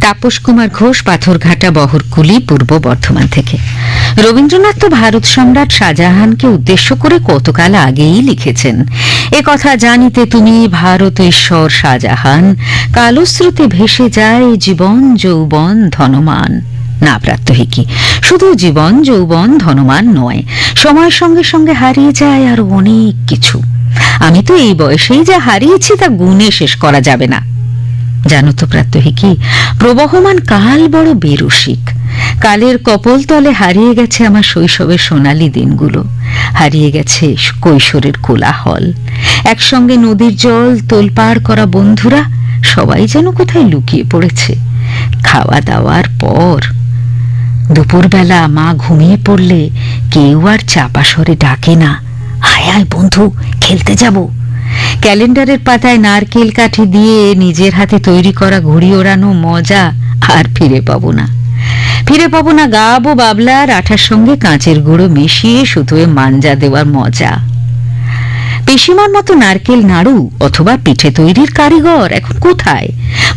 তাপস কুমার ঘোষ পাথরঘাটা বহরকুলি পূর্ব বর্ধমান থেকে। রবীন্দ্রনাথ তো ভারত সম্রাট শাহজাহানকে উদ্দেশ্য করে কতকাল আগেই লিখেছেন। এ কথা জানিতে তুমি ভারত ঈশ্বর শাহজাহান কালস্রোতে ভেসে যায় জীবন যৌবন ধনমান। না প্রাত্যহিকী শুধু জীবন যৌবন ধনমান নয়, সময়ের সঙ্গে সঙ্গে হারিয়ে যায় আর অনেক কিছু। আমি তো এই বয়সেই যা হারিয়েছি তা গুণে শেষ করা যাবে না। জানো তো প্রাত্যহিকী প্রবহমান কাল বড় বেরসিক কালের কপল তলে হারিয়ে গেছে আমার শৈশবের সোনালি দিনগুলো। হারিয়ে গেছে কৈশোরের কোলাহল। একসঙ্গে নদীর জল, তোলপাড় করা বন্ধুরা, সবাই যেন কোথায় লুকিয়ে পড়েছে। খাওয়া দাওয়ার পর। দুপুরবেলা মা ঘুমিয়ে পড়লে কেউ আর চাপা স্বরে ডাকে না। আয় আয় বন্ধু, খেলতে যাব। ক্যালেন্ডারের পাতায় নারকেল কাঠি দিয়ে নিজের হাতে তৈরি করা ঘুড়ি ওড়ানো মজা আর ফিরে পাবো না। ফিরে পাবো না গাবো বাবলার আঠার সঙ্গে কাঁচের গুঁড়ো মিশিয়ে শুধুয়ে মাঞ্জা দেওয়ার মজা। পিসিমার মতো নারকেল নাড়ু অথবা পিঠে তৈরির কারিগর এখন কোথায়?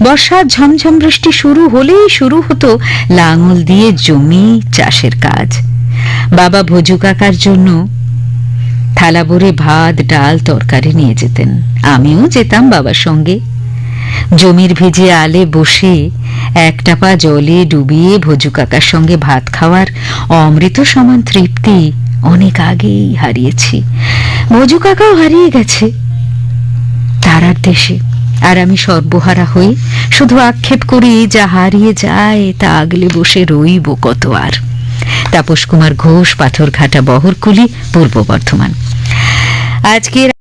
বর্ষার ঝমঝম বৃষ্টি শুরু হলেই শুরু হতো লাঙল দিয়ে জমি চাষের কাজ। বাবা ভোজু কাকার জন্য থালা ভরে ভাত, ডাল, তরকারি নিয়ে যেতেন। আমিও যেতাম বাবার সঙ্গে। জমির ভিজে আলে বসে একটা পা জলে ডুবিয়ে ভোজু কাকার সঙ্গে ভাত খাওয়ার অমৃত সমান তৃপ্তি অনেক আগেই হারিয়েছি। ভোজু কাকাও হারিয়ে গেছে তারার দেশে। আর আমি সর্বহারা হই, শুধু আক্ষেপ করি, যা হারিয়ে যায়, তা আগলে বসে রইব কত আর। তাপস কুমার ঘোষ পাথরঘাটা বহরকুলি পূর্ব বর্ধমান। আজকের